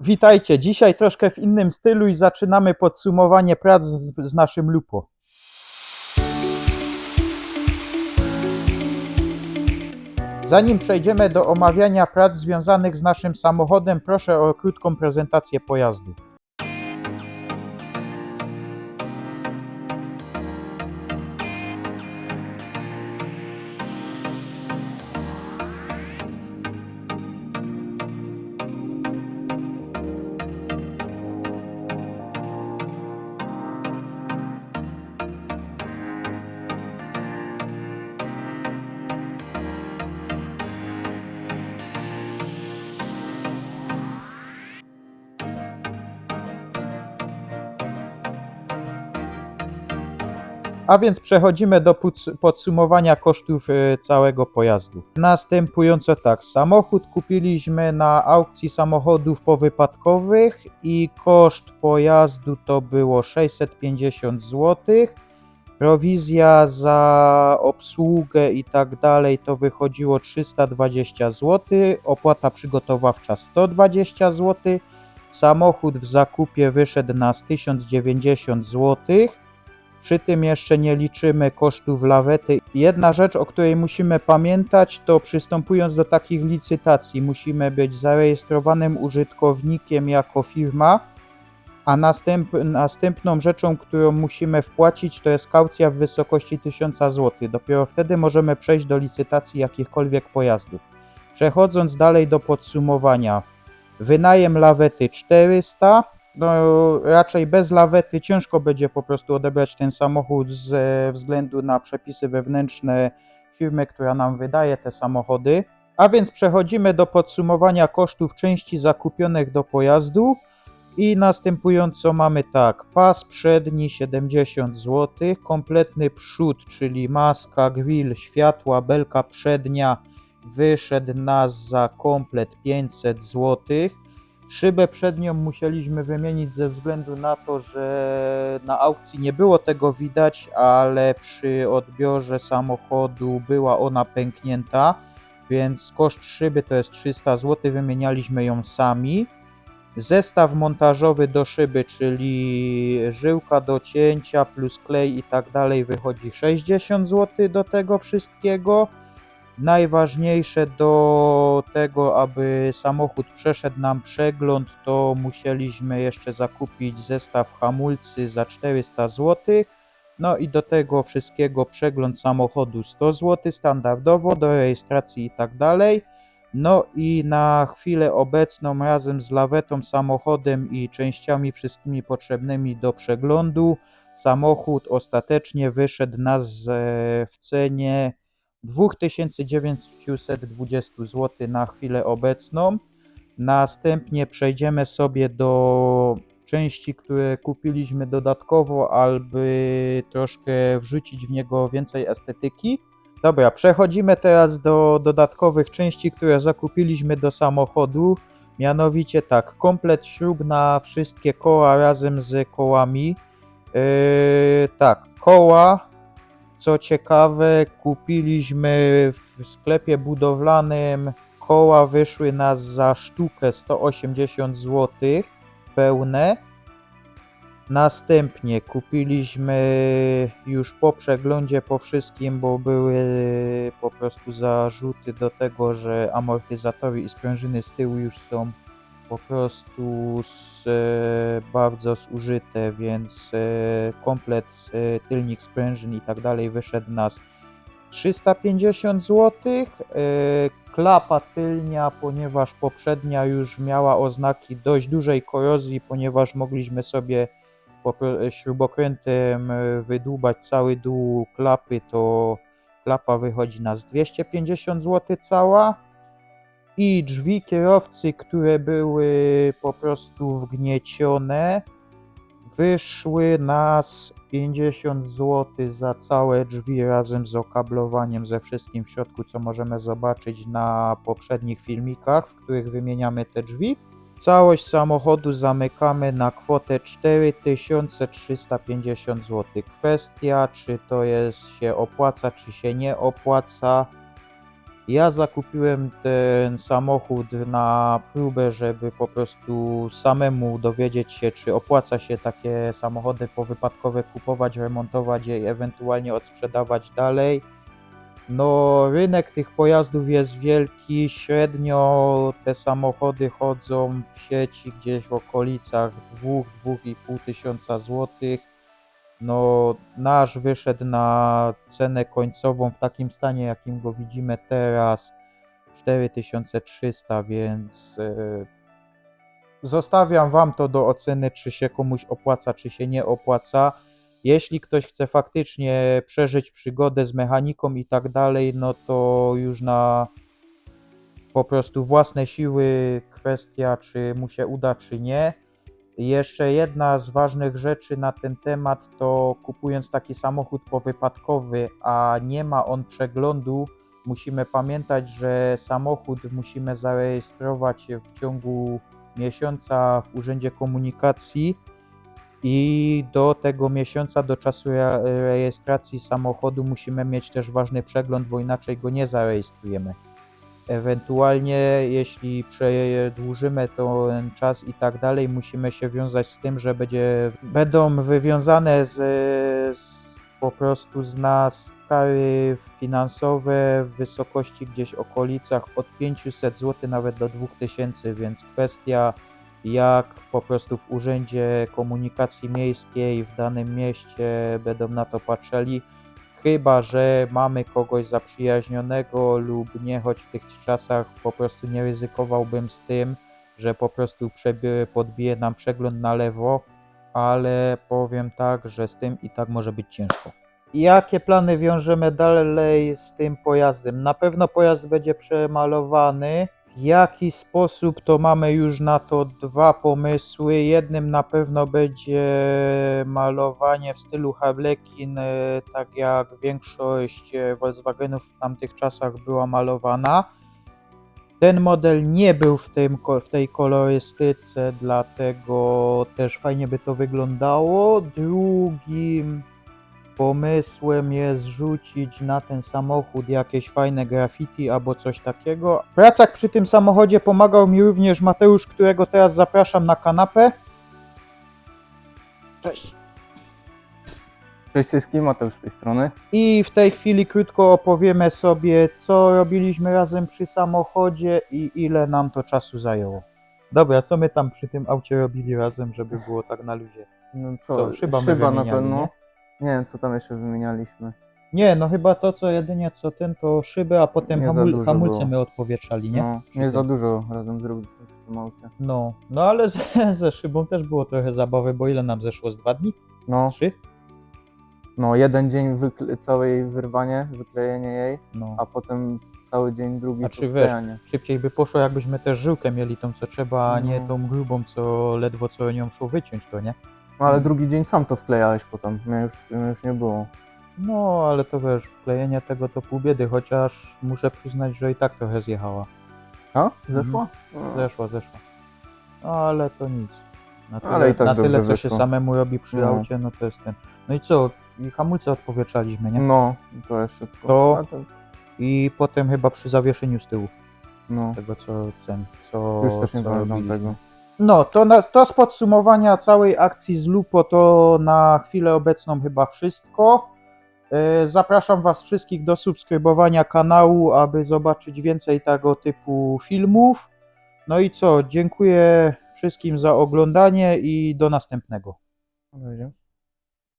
Witajcie, dzisiaj troszkę w innym stylu i zaczynamy podsumowanie prac z, z naszym Lupo. Zanim przejdziemy do omawiania prac związanych z naszym samochodem, proszę o krótką prezentację pojazdu. A więc przechodzimy do podsumowania kosztów e, całego pojazdu. Następująco tak, samochód kupiliśmy na aukcji samochodów powypadkowych i koszt pojazdu to było 650 zł. Prowizja za obsługę i tak dalej to wychodziło 320 zł. Opłata przygotowawcza 120 zł. Samochód w zakupie wyszedł nas 1090 zł. Przy tym jeszcze nie liczymy kosztów lawety. Jedna rzecz, o której musimy pamiętać, to przystępując do takich licytacji, musimy być zarejestrowanym użytkownikiem jako firma, a następ, następną rzeczą, którą musimy wpłacić, to jest kaucja w wysokości 1000 zł. Dopiero wtedy możemy przejść do licytacji jakichkolwiek pojazdów. Przechodząc dalej do podsumowania. Wynajem lawety 400, no raczej bez lawety ciężko będzie po prostu odebrać ten samochód ze względu na przepisy wewnętrzne firmy, która nam wydaje te samochody. A więc przechodzimy do podsumowania kosztów części zakupionych do pojazdu. I następująco mamy tak, pas przedni 70 zł, kompletny przód, czyli maska, grill, światła, belka przednia wyszedł nas za komplet 500 zł. Szybę przednią musieliśmy wymienić ze względu na to, że na aukcji nie było tego widać, ale przy odbiorze samochodu była ona pęknięta, więc koszt szyby to jest 300 zł, wymienialiśmy ją sami. Zestaw montażowy do szyby, czyli żyłka do cięcia plus klej i tak dalej wychodzi 60 zł do tego wszystkiego. Najważniejsze do tego, aby samochód przeszedł nam przegląd, to musieliśmy jeszcze zakupić zestaw hamulcy za 400 zł. No i do tego wszystkiego przegląd samochodu 100 zł standardowo, do rejestracji i tak dalej. No i na chwilę obecną razem z lawetą, samochodem i częściami wszystkimi potrzebnymi do przeglądu samochód ostatecznie wyszedł nas e, w cenie 2920 zł na chwilę obecną. Następnie przejdziemy sobie do części, które kupiliśmy dodatkowo, aby troszkę wrzucić w niego więcej estetyki. Dobra, przechodzimy teraz do dodatkowych części, które zakupiliśmy do samochodu. Mianowicie tak, komplet śrub na wszystkie koła razem z kołami. Yy, tak, koła co ciekawe, kupiliśmy w sklepie budowlanym koła wyszły nas za sztukę 180 zł pełne. Następnie kupiliśmy już po przeglądzie po wszystkim, bo były po prostu zarzuty do tego, że amortyzatory i sprężyny z tyłu już są po prostu z, e, bardzo zużyte, więc e, komplet e, tylnik sprężyn i tak dalej wyszedł nas 350 zł. Klapa tylnia, ponieważ poprzednia już miała oznaki dość dużej korozji, ponieważ mogliśmy sobie śrubokrętem wydłubać cały dół klapy, to klapa wychodzi nas 250 zł cała i drzwi kierowcy, które były po prostu wgniecione, wyszły nas 50 zł za całe drzwi razem z okablowaniem, ze wszystkim w środku, co możemy zobaczyć na poprzednich filmikach, w których wymieniamy te drzwi. Całość samochodu zamykamy na kwotę 4350 zł. Kwestia, czy to jest się opłaca, czy się nie opłaca Ja zakupiłem ten samochód na próbę, żeby po prostu samemu dowiedzieć się, czy opłaca się takie samochody powypadkowe kupować, remontować je i ewentualnie odsprzedawać dalej. No, rynek tych pojazdów jest wielki. Średnio te samochody chodzą w sieci gdzieś w okolicach 2-2,5 tysiąca złotych. No, nasz wyszedł na cenę końcową w takim stanie, jakim go widzimy teraz 4300, więc e, zostawiam Wam to do oceny, czy się komuś opłaca, czy się nie opłaca. Jeśli ktoś chce faktycznie przeżyć przygodę z mechaniką i tak dalej, no to już na po prostu własne siły kwestia, czy mu się uda, czy nie. Jeszcze jedna z ważnych rzeczy na ten temat to kupując taki samochód powypadkowy, a nie ma on przeglądu, musimy pamiętać, że samochód musimy zarejestrować w ciągu miesiąca w Urzędzie Komunikacji i do tego miesiąca, do czasu re- rejestracji samochodu musimy mieć też ważny przegląd, bo inaczej go nie zarejestrujemy. Ewentualnie, jeśli przedłużymy ten czas i tak dalej, musimy się wiązać z tym, że będzie, będą wywiązane z, z po prostu z nas kary finansowe w wysokości gdzieś okolicach od 500 zł nawet do 2000, więc kwestia jak po prostu w Urzędzie Komunikacji Miejskiej w danym mieście będą na to patrzyli. Chyba, że mamy kogoś zaprzyjaźnionego lub nie, choć w tych czasach po prostu nie ryzykowałbym z tym, że po prostu podbije nam przegląd na lewo, ale powiem tak, że z tym i tak może być ciężko. Jakie plany wiążemy dalej z tym pojazdem? Na pewno pojazd będzie przemalowany. Jaki sposób to mamy już na to dwa pomysły. Jednym na pewno będzie malowanie w stylu Harlequin, e, tak jak większość e, Volkswagenów w tamtych czasach była malowana. Ten model nie był w, tym, w tej kolorystyce, dlatego też fajnie by to wyglądało. Drugim pomysłem jest rzucić na ten samochód jakieś fajne graffiti albo coś takiego. W pracach przy tym samochodzie pomagał mi również Mateusz, którego teraz zapraszam na kanapę. Cześć. Cześć wszystkim, Mateusz z tej strony. I w tej chwili krótko opowiemy sobie, co robiliśmy razem przy samochodzie i ile nam to czasu zajęło. Dobra, co my tam przy tym aucie robili razem, żeby było tak na luzie? No co, Co, szyba my na pewno. nie? Nie? wiem, co tam jeszcze wymienialiśmy. Nie, no chyba to, co jedynie co ten, to szyby, a potem Nie za hamul- dużo hamulce było. my odpowietrzali, nie? No, Przy nie tym. za dużo razem zrobiliśmy w tym aucie. No, no ale ze, ze szybą też było trochę zabawy, bo ile nam zeszło z dwa dni? No, Trzy? no jeden dzień wykle- całe jej wyrwanie, wyklejenie jej, No. a potem cały dzień drugi A czy wiesz, szybciej by poszło, jakbyśmy też żyłkę mieli tą, co trzeba, a nie No. tą grubą, co ledwo co nią szło wyciąć, to nie? No ale drugi dzień sam to wklejałeś potem, mnie już, mnie już nie było. No, ale to wiesz, wklejenie tego to pół biedy, chociaż muszę przyznać, że i tak trochę zjechała. A? Zeszło? No. Zeszła, zeszła. No, ale to nic. Na tyle, Ale i tak na tyle dobrze co się wyszło. samemu robi przy No. aucie, no to jest ten. No i co? I hamulce odpowietrzaliśmy, nie? No, to jeszcze tylko. To- a I potem chyba przy zawieszeniu z tyłu No, tego, co ten, co, już też nie co pamiętam robiliśmy. tego. No, to, na, to z podsumowania całej akcji z Lupo to na chwilę obecną chyba wszystko. E, Zapraszam Was wszystkich do subskrybowania kanału, aby zobaczyć więcej tego typu filmów. No i co, dziękuję wszystkim za oglądanie i do następnego.